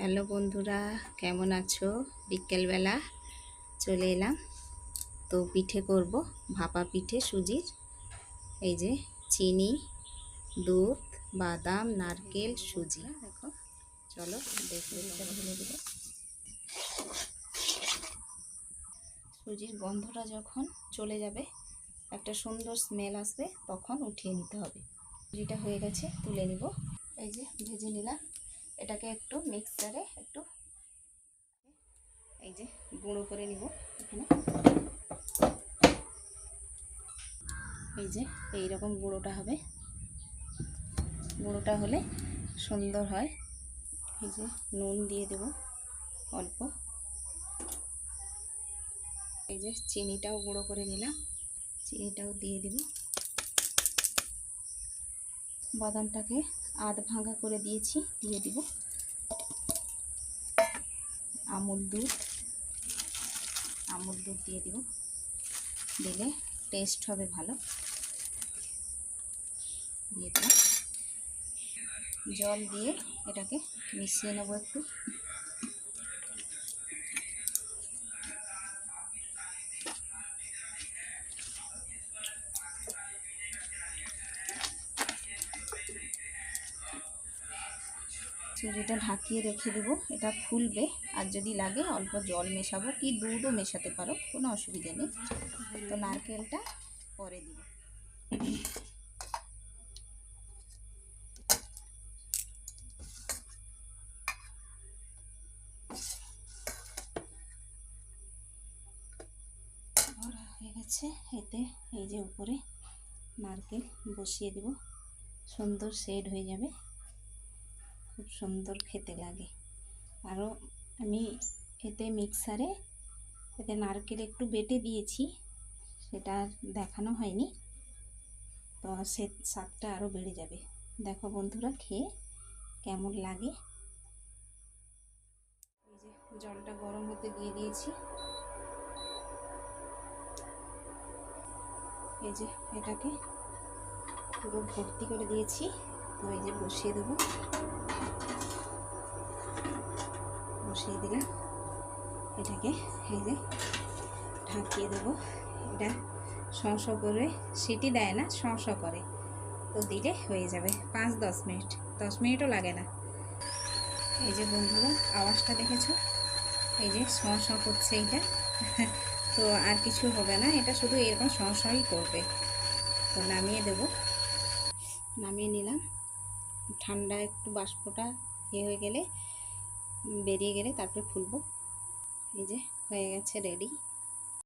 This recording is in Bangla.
হ্যালো বন্ধুরা, কেমন আছো? বিকেলবেলা চলে এলাম। তো পিঠে করব, ভাপা পিঠে, সুজির। এই যে চিনি, দুধ, বাদাম, নারকেল, সুজি। দেখো চলো, দেখে ঢেলে দেবো। সুজির গন্ধটা যখন চলে যাবে, একটা সুন্দর স্মেল আসবে, তখন উঠিয়ে নিতে হবে। সুজিটা হয়ে গেছে, তুলে নিব। এই যে ভেজে নিলাম। এটাকে একটু মিক্সারে একটু এই যে গুঁড়ো করে নিব এখানে। এই যে এই রকম গুঁড়োটা হবে। গুঁড়োটা হলে সুন্দর হয়। এই যে নুন দিয়ে দেব অল্প। এই যে চিনিটাও গুঁড়ো করে নিলাম। চিনিটাও দিয়ে দিব। বাদামটাকে আধ ভাঙা করে দিয়েছি, দিয়ে দিব। আমুল দুধ আমুল দুধ দিয়ে দিব। দিলে টেস্ট হবে ভালো। দিয়ে দিলাম। জল দিয়ে এটাকে মিশিয়ে নেব একটু। সুজিটা ঢাকিয়ে রেখে দেবো, এটা ফুলবে। আর যদি লাগে অল্প জল মেশাবো কি দুধও মেশাতে পারো, কোনো অসুবিধা নেই। তো নারকেলটা পরে দিব। হয়ে গেছে, এতে এই যে উপরে নারকেল বসিয়ে দিব। সুন্দর শেড হয়ে যাবে। খুব সুন্দর খেতে লাগে। আরও আমি এতে মিক্সারে এতে নারকেল একটু বেটে দিয়েছি, সেটা দেখানো হয়নি। তো সে স্বাদটা আরও বেড়ে যাবে। দেখো বন্ধুরা খেয়ে কেমন লাগে। এই যে জলটা গরম হতে দিয়ে দিয়েছি। এই যে এটাকে পুরো ভর্তি করে দিয়েছি। তো এই যে বসিয়ে দেবো। বসিয়ে দিলাম। এটাকে এই যে ঢাকিয়ে দেবো। এটা শস করে, সিটি দেয় না শস করে। তো দিলে হয়ে যাবে পাঁচ দশ মিনিট। দশ মিনিটও লাগে না। এই যে বন্ধুরা, আওয়াজটা দেখেছ? এই যে শস করছে এইটা। তো আর কিছু হবে না, এটা শুধু এরকম শসই করবে। তো নামিয়ে দেব। নামিয়ে নিলাম। ঠান্ডা একটু বাষ্পটা ইয়ে হয়ে গেলে বেরিয়ে গেলে তারপরে ফুলবো। এই যে, হয়ে গেছে রেডি